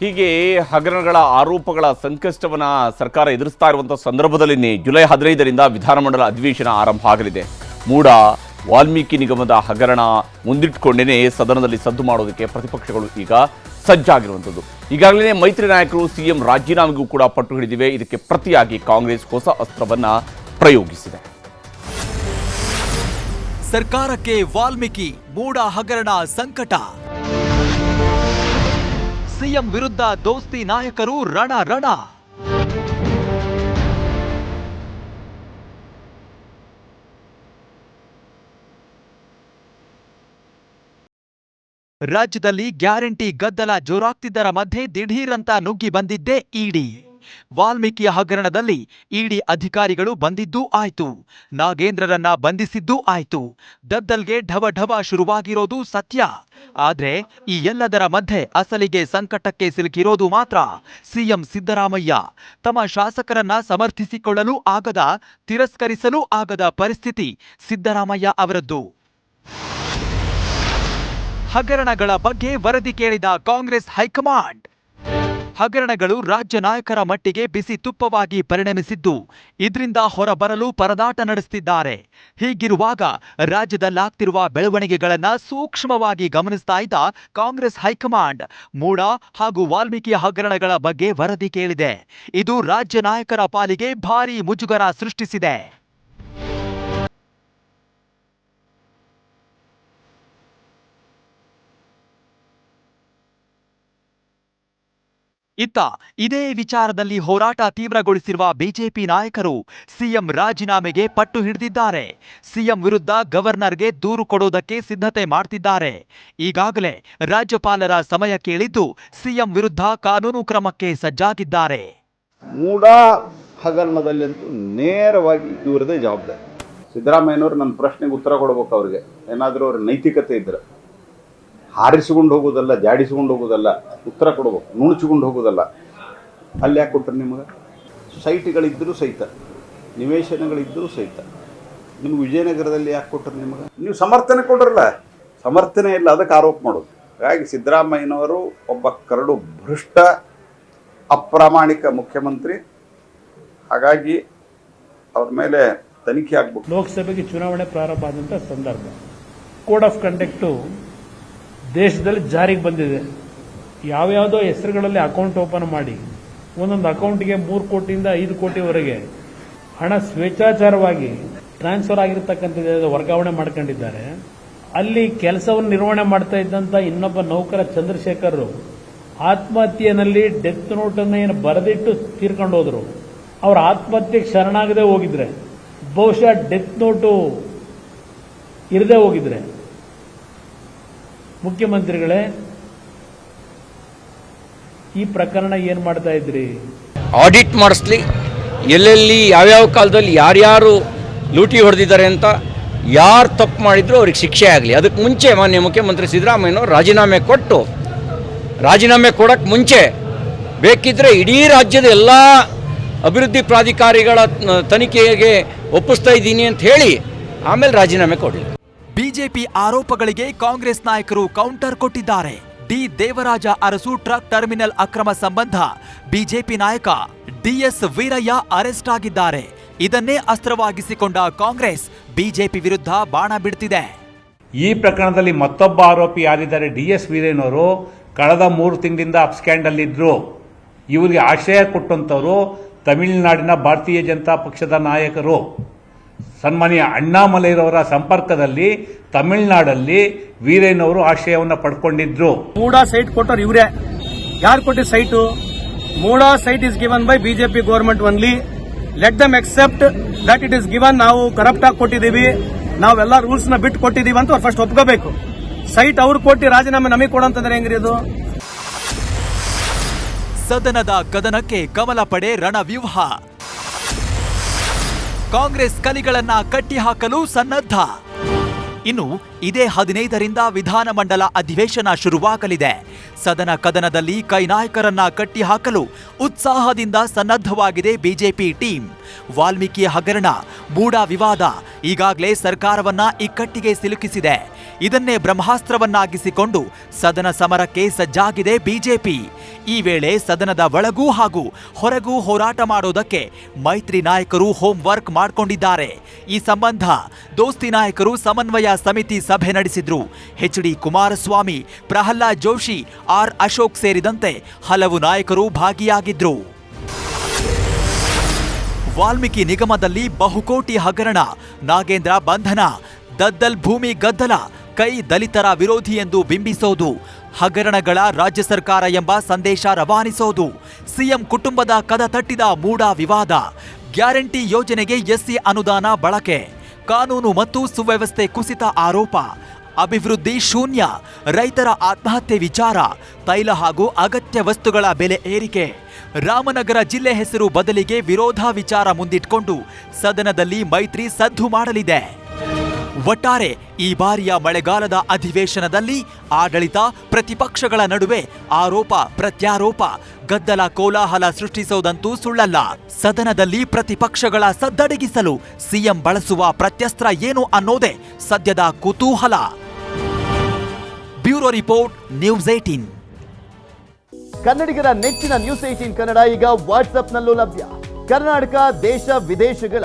ಹೀಗೆ ಹಗರಣಗಳ ಆರೋಪಗಳ ಸಂಕಷ್ಟವನ್ನು ಸರ್ಕಾರ ಎದುರಿಸ್ತಾ ಇರುವಂಥ ಸಂದರ್ಭದಲ್ಲಿ ಜುಲೈ ಹದಿನೈದರಿಂದ ವಿಧಾನಮಂಡಲ ಅಧಿವೇಶನ ಆರಂಭ ಆಗಲಿದೆ. ಮೂಡ ವಾಲ್ಮೀಕಿ ನಿಗಮದ ಹಗರಣ ಮುಂದಿಟ್ಟುಕೊಂಡೇ ಸದನದಲ್ಲಿ ಸದ್ದು ಮಾಡೋದಕ್ಕೆ ಪ್ರತಿಪಕ್ಷಗಳು ಈಗ ಸಜ್ಜಾಗಿರುವಂಥದ್ದು. ಈಗಾಗಲೇ ಮೈತ್ರಿ ನಾಯಕರು ಸಿಎಂ ರಾಜೀನಾಮೆಗೂ ಕೂಡ ಪಟ್ಟು ಹಿಡಿದಿವೆ. ಇದಕ್ಕೆ ಪ್ರತಿಯಾಗಿ ಕಾಂಗ್ರೆಸ್ ಹೊಸ ಅಸ್ತ್ರವನ್ನ ಪ್ರಯೋಗಿಸಿದೆ. ಸರ್ಕಾರಕ್ಕೆ ವಾಲ್ಮೀಕಿ ಮೂಡ ಹಗರಣ ಸಂಕಟ. ಸಿಎಂ ವಿರುದ್ಧ ದೋಸ್ತಿ ನಾಯಕರು ರಣ ರಣ ರಾಜ್ಯದಲ್ಲಿ ಗ್ಯಾರಂಟಿ ಗದ್ದಲ ಜೋರಾಗ್ತಿದ್ದರ ಮಧ್ಯೆ ದಿಢೀರಂತ ನುಗ್ಗಿ ಬಂದಿದ್ದೇ ಇಡಿ. ವಾಲ್ಮೀಕಿ ಹಗರಣದಲ್ಲಿ ಇಡಿ ಅಧಿಕಾರಿಗಳು ಬಂದಿದ್ದೂ ಆಯ್ತು. ನಾಗೇಂದ್ರರನ್ನ ಬಂಧಿಸಿದ್ದೂ ಆಯ್ತು. ದದ್ದಲ್ಗೆ ಢವ ಢವ ಶುರುವಾಗಿರೋದು ಸತ್ಯ. ಆದ್ರೆ ಈ ಎಲ್ಲದರ ಮಧ್ಯೆ ಅಸಲಿಗೆ ಸಂಕಟಕ್ಕೆ ಸಿಲುಕಿರೋದು ಮಾತ್ರ ಸಿಎಂ ಸಿದ್ದರಾಮಯ್ಯ. ತಮ್ಮ ಶಾಸಕರನ್ನ ಸಮರ್ಥಿಸಿಕೊಳ್ಳಲು ಆಗದ, ತಿರಸ್ಕರಿಸಲು ಆಗದ ಪರಿಸ್ಥಿತಿ ಸಿದ್ದರಾಮಯ್ಯ ಅವರದ್ದು. ಹಗರಣಗಳ ಬಗ್ಗೆ ವರದಿ ಕೇಳಿದ ಕಾಂಗ್ರೆಸ್ ಹೈಕಮಾಂಡ್. ಹಗರಣಗಳು ರಾಜ್ಯ ನಾಯಕರ ಮಟ್ಟಿಗೆ ಬಿಸಿ ತುಪ್ಪವಾಗಿ ಪರಿಣಮಿಸಿದ್ದು, ಇದರಿಂದ ಹೊರಬರಲು ಪರದಾಟ ನಡೆಸುತ್ತಿದ್ದಾರೆ ಹೀಗಿರುವಾಗ ರಾಜ್ಯದಲ್ಲಾಗ್ತಿರುವ ಬೆಳವಣಿಗೆಗಳನ್ನ ಸೂಕ್ಷ್ಮವಾಗಿ ಗಮನಿಸ್ತಾ ಇದ್ದ ಕಾಂಗ್ರೆಸ್ ಹೈಕಮಾಂಡ್ ಮೂಡ ಹಾಗೂ ವಾಲ್ಮೀಕಿ ಹಗರಣಗಳ ಬಗ್ಗೆ ವರದಿ ಕೇಳಿದೆ. ಇದು ರಾಜ್ಯ ನಾಯಕರ ಪಾಲಿಗೆ ಭಾರೀ ಮುಜುಗರ ಸೃಷ್ಟಿಸಿದೆ. ಇತ್ತ ಇದೇ ವಿಚಾರದಲ್ಲಿ ಹೋರಾಟ ತೀವ್ರಗೊಳಿಸಿರುವ ಬಿಜೆಪಿ ನಾಯಕರು ಸಿಎಂ ರಾಜೀನಾಮೆಗೆ ಪಟ್ಟು ಹಿಡಿದಿದ್ದಾರೆ. ಸಿಎಂ ವಿರುದ್ಧ ಗವರ್ನರ್ಗೆ ದೂರು ಕೊಡುವುದಕ್ಕೆ ಸಿದ್ಧತೆ ಮಾಡ್ತಿದ್ದಾರೆ. ಈಗಾಗಲೇ ರಾಜ್ಯಪಾಲರ ಸಮಯ ಕೇಳಿದ್ದು ಸಿಎಂ ವಿರುದ್ಧ ಕಾನೂನು ಕ್ರಮಕ್ಕೆ ಸಜ್ಜಾಗಿದ್ದಾರೆ. ಮೂಡ ಹಗರಣದಲ್ಲಂತೂ ನೇರವಾಗಿ ಇವರದೇ ಜವಾಬ್ದಾರಿ. ಸಿದ್ದರಾಮಯ್ಯನವರು ನನ್ನ ಪ್ರಶ್ನೆಗೆ ಉತ್ತರ ಕೊಡಬೇಕು ಅವರಿಗೆ. ಏನಾದರೂ ಅವ್ರ ನೈತಿಕತೆ ಇದ್ರೆ. ಹಾರಿಸಿಕೊಂಡು ಹೋಗೋದಲ್ಲ ಜಾಡಿಸಿಕೊಂಡು ಹೋಗೋದಲ್ಲ ಉತ್ತರ ಕೊಡಬೇಕು ನುಣುಚಿಕೊಂಡು ಹೋಗೋದಲ್ಲ ಅಲ್ಲಿ ಯಾಕೆ ಕೊಟ್ಟರು ನಿಮಗೆ? ಸೈಟ್ಗಳಿದ್ದರೂ ಸಹಿತ ನಿವೇಶನಗಳಿದ್ದರೂ ಸಹಿತ ನಿಮ್ಗೆ ವಿಜಯನಗರದಲ್ಲಿ ಯಾಕೆ ಕೊಟ್ಟರು ನಿಮಗೆ? ನೀವು ಸಮರ್ಥನೆ ಕೊಡ್ರಲ್ಲ. ಸಮರ್ಥನೆ ಇಲ್ಲ ಅದಕ್ಕೆ ಆರೋಪ ಮಾಡೋದು. ಹಾಗಾಗಿ ಸಿದ್ದರಾಮಯ್ಯನವರು ಒಬ್ಬ ಕರಡು ಭ್ರಷ್ಟ ಅಪ್ರಾಮಾಣಿಕ ಮುಖ್ಯಮಂತ್ರಿ. ಹಾಗಾಗಿ ಅವ್ರ ಮೇಲೆ ತನಿಖೆ ಆಗ್ಬೇಕು. ಲೋಕಸಭೆಗೆ ಚುನಾವಣೆ ಪ್ರಾರಂಭ ಆದಂಥ ಸಂದರ್ಭ. ಕೋಡ್ ಆಫ್ ಕಂಡಕ್ಟು ದೇಶದಲ್ಲಿ ಜಾರಿಗೆ ಬಂದಿದೆ. ಯಾವ್ಯಾವುದೋ ಹೆಸರುಗಳಲ್ಲಿ ಅಕೌಂಟ್ ಓಪನ್ ಮಾಡಿ, ಒಂದೊಂದು ಅಕೌಂಟ್ಗೆ ಮೂರು ಕೋಟಿಯಿಂದ ಐದು ಕೋಟಿವರೆಗೆ ಹಣ ಸ್ವೇಚ್ಛಾಚಾರವಾಗಿ ಟ್ರಾನ್ಸ್ಫರ್ ಆಗಿರ್ತಕ್ಕಂಥದ್ದು ವರ್ಗಾವಣೆ ಮಾಡ್ಕೊಂಡಿದ್ದಾರೆ. ಅಲ್ಲಿ ಕೆಲಸವನ್ನು ನಿರ್ವಹಣೆ ಮಾಡ್ತಾ ಇದ್ದಂಥ ಇನ್ನೊಬ್ಬ ನೌಕರ ಚಂದ್ರಶೇಖರ್ ಆತ್ಮಹತ್ಯೆಯಲ್ಲಿ ಡೆತ್ ನೋಟನ್ನು ಏನು ಬರೆದಿಟ್ಟು ತೀರ್ಕೊಂಡು ಹೋದ್ರು. ಅವ್ರ ಆತ್ಮಹತ್ಯೆಗೆ ಶರಣಾಗದೆ ಹೋಗಿದ್ರೆ, ಬಹುಶಃ ಡೆತ್ ನೋಟು ಇರದೇ ಹೋಗಿದ್ರೆ ಮುಖ್ಯಮಂತ್ರಿಗಳೇ, ಈ ಪ್ರಕರಣ ಏನ್ ಮಾಡ್ತಾ ಇದ್ರಿ? ಆಡಿಟ್ ಮಾಡಿಸ್ಲಿ. ಎಲ್ಲೆಲ್ಲಿ, ಯಾವ್ಯಾವ ಕಾಲದಲ್ಲಿ ಯಾರ್ಯಾರು ಲೂಟಿ ಹೊಡೆದಿದ್ದಾರೆ ಅಂತ ಯಾರು ತಪ್ಪು ಮಾಡಿದ್ರು ಅವ್ರಿಗೆ ಶಿಕ್ಷೆ ಆಗಲಿ. ಅದಕ್ಕೆ ಮುಂಚೆ ಮಾನ್ಯ ಮುಖ್ಯಮಂತ್ರಿ ಸಿದ್ದರಾಮಯ್ಯನವರು ರಾಜೀನಾಮೆ ಕೊಟ್ಟು, ರಾಜೀನಾಮೆ ಕೊಡೋಕ್ಕೆ ಮುಂಚೆ ಬೇಕಿದ್ರೆ ಇಡೀ ರಾಜ್ಯದ ಎಲ್ಲ ಅಭಿವೃದ್ಧಿ ಪ್ರಾಧಿಕಾರಿಗಳ ತನಿಖೆಗೆ ಒಪ್ಪಿಸ್ತಾ ಇದ್ದೀನಿ ಅಂತ ಹೇಳಿ ಆಮೇಲೆ ರಾಜೀನಾಮೆ ಕೊಡಲಿ. ಬಿಜೆಪಿ ಆರೋಪಗಳಿಗೆ ಕಾಂಗ್ರೆಸ್ ನಾಯಕರು ಕೌಂಟರ್ ಕೊಟ್ಟಿದ್ದಾರೆ. D Devaraja Arasu truck terminal ಅಕ್ರಮ ಸಂಬಂಧ ಬಿಜೆಪಿ ನಾಯಕ ಡಿಎಸ್ ವೀರಯ್ಯ ಅರೆಸ್ಟ್ ಆಗಿದ್ದಾರೆ. ಇದನ್ನೇ ಅಸ್ತ್ರವಾಗಿಸಿಕೊಂಡ ಕಾಂಗ್ರೆಸ್ ಬಿಜೆಪಿ ವಿರುದ್ಧ ಬಾಣ ಬಿಡ್ತಿದೆ. ಈ ಪ್ರಕರಣದಲ್ಲಿ ಮತ್ತೊಬ್ಬ ಆರೋಪಿ ಯಾರಿದ್ದಾರೆ ಡಿ ಎಸ್ ವೀರೇನವರು ಕಳೆದ ಮೂರು ತಿಂಗಳಿಂದ ಅಬ್ಸ್ಕ್ಯಾಂಡಲ್ಲಿದ್ದರು ಇವರಿಗೆ ಆಶ್ರಯ ಕೊಟ್ಟಂಥವರು ತಮಿಳುನಾಡಿನ ಭಾರತೀಯ ಜನತಾ ಪಕ್ಷದ ನಾಯಕರು. ಸನ್ಮಾನ್ಯ ಅಣ್ಣಾಮಲೈರವರ ಸಂಪರ್ಕದಲ್ಲಿ ತಮಿಳುನಾಡಲ್ಲಿ ವೀರೇನವರು ಆಶ್ರಯವನ್ನು ಪಡ್ಕೊಂಡಿದ್ರು. ಮೂಡಾ ಸೈಟ್ ಕೊಟ್ಟವ್ರು ಇವರೇ. ಯಾರು ಕೊಟ್ಟಿದ್ದ site? MUDA site is given by BJP government only let them accept that it is given ನಾವು ಕರಪ್ಟ್ ಆಗಿ ಕೊಟ್ಟಿದ್ದೀವಿ. ನಾವೆಲ್ಲ ರೂಲ್ಸ್ನ ಬಿಟ್ಟು ಕೊಟ್ಟಿದೀವಿ ಅಂತ ಫಸ್ಟ್ ಒಪ್ಕೋಬೇಕು. ಸೈಟ್ ಅವ್ರು ಕೊಟ್ಟು ರಾಜೀನಾಮೆ ನಮಗೆ ಕೊಡಂತಂದ್ರೆ ಹೆಂಗ್ರಿ ಇದು ಸದನದ ಕದನಕ್ಕೆ ಕಮಲ ಪಡೆ ರಣವ್ಯೂಹ. ಕಾಂಗ್ರೆಸ್ ಕಲಿಗಳನ್ನ ಕಟ್ಟಿಹಾಕಲು ಸನ್ನದ್ಧ. ಇನ್ನು ಇದೇ ಹದಿನೈದರಿಂದ ವಿಧಾನಮಂಡಲ ಅಧಿವೇಶನ ಶುರುವಾಗಲಿದೆ. ಸದನ ಕದನದಲ್ಲಿ ಕೈ ನಾಯಕರನ್ನ ಕಟ್ಟಿಹಾಕಲು ಉತ್ಸಾಹದಿಂದ ಸನ್ನದ್ಧವಾಗಿದೆ ಬಿಜೆಪಿ ಟೀಮ್. ವಾಲ್ಮೀಕಿ ಹಗರಣ ಬೂಡಾ ವಿವಾದ ಈಗಾಗಲೇ ಸರ್ಕಾರವನ್ನ ಇಕ್ಕಟ್ಟಿಗೆ ಸಿಲುಕಿಸಿದೆ. ಇದನ್ನೇ ಬ್ರಹ್ಮಾಸ್ತ್ರವನ್ನಾಗಿಸಿಕೊಂಡು ಸದನ ಸಮರಕ್ಕೆ ಸಜ್ಜಾಗಿದೆ ಬಿಜೆಪಿ. ಈ ವೇಳೆ ಸದನದ ಒಳಗೂ ಹಾಗೂ ಹೊರಗೂ ಹೋರಾಟ ಮಾಡೋದಕ್ಕೆ ಮೈತ್ರಿ ನಾಯಕರು ಹೋಮ್ ವರ್ಕ್ ಮಾಡಿಕೊಂಡಿದ್ದಾರೆ. ಈ ಸಂಬಂಧ ದೋಸ್ತಿ ನಾಯಕರು ಸಮನ್ವಯ ಸಮಿತಿ ಸಭೆ ನಡೆಸಿದ್ರು. H D Kumaraswamy, Pralhad Joshi, R Ashok ಸೇರಿದಂತೆ ಹಲವು ನಾಯಕರು ಭಾಗಿಯಾಗಿದ್ರು. ವಾಲ್ಮೀಕಿ ನಿಗಮದಲ್ಲಿ ಬಹುಕೋಟಿ ಹಗರಣ, ನಾಗೇಂದ್ರ ಬಂಧನ, ದದ್ದಲ್ ಭೂಮಿ ಗದ್ದಲ, ಕೈ ದಲಿತರ ವಿರೋಧಿ ಎಂದು ಬಿಂಬಿಸೋದು ಹಗರಣಗಳ ರಾಜ್ಯ ಸರ್ಕಾರ ಎಂಬ ಸಂದೇಶ ರವಾನಿಸೋದು. ಸಿಎಂ ಕುಟುಂಬದ ಕದ ತಟ್ಟಿದ ಮೂಡ ವಿವಾದ. ಗ್ಯಾರಂಟಿ ಯೋಜನೆಗೆ ಎಸ್ಸಿ ಅನುದಾನ ಬಳಕೆ. ಕಾನೂನು ಮತ್ತು ಸುವ್ಯವಸ್ಥೆ ಕುಸಿತ ಆರೋಪ. ಅಭಿವೃದ್ಧಿ ಶೂನ್ಯ. ರೈತರ ಆತ್ಮಹತ್ಯೆ ವಿಚಾರ. ತೈಲ ಹಾಗೂ ಅಗತ್ಯ ವಸ್ತುಗಳ ಬೆಲೆ ಏರಿಕೆ. ರಾಮನಗರ ಜಿಲ್ಲೆ ಹೆಸರು ಬದಲಿಗೆ ವಿರೋಧ ವಿಚಾರ ಮುಂದಿಟ್ಕೊಂಡು ಸದನದಲ್ಲಿ ಮೈತ್ರಿ ಸದ್ದು ಮಾಡಲಿದೆ. ಒಟ್ಟಾರೆ ಈ ಬಾರಿಯ ಮಳೆಗಾಲದ ಅಧಿವೇಶನದಲ್ಲಿ ಆಡಳಿತ ಪ್ರತಿಪಕ್ಷಗಳ ನಡುವೆ ಆರೋಪ ಪ್ರತ್ಯಾರೋಪ, ಗದ್ದಲ ಕೋಲಾಹಲ ಸೃಷ್ಟಿಸೋದಂತೂ ಸುಳ್ಳಲ್ಲ. ಸದನದಲ್ಲಿ ಪ್ರತಿಪಕ್ಷಗಳ ಸದ್ದಡಗಿಸಲು ಸಿಎಂ ಬಳಸುವ ಪ್ರತ್ಯಸ್ತ್ರ ಏನು ಅನ್ನೋದೇ ಸದ್ಯದ ಕುತೂಹಲ. ಬ್ಯೂರೋ ರಿಪೋರ್ಟ್, ನ್ಯೂಸ್ ಏಟೀನ್ ಕನ್ನಡಿಗರ ನೆಚ್ಚಿನ ನ್ಯೂಸ್ ಏಟೀನ್ ಕನ್ನಡ ಈಗ ವಾಟ್ಸ್ಆಪ್ನಲ್ಲೂ ಲಭ್ಯ. ಕರ್ನಾಟಕ, ದೇಶ, ವಿದೇಶಗಳ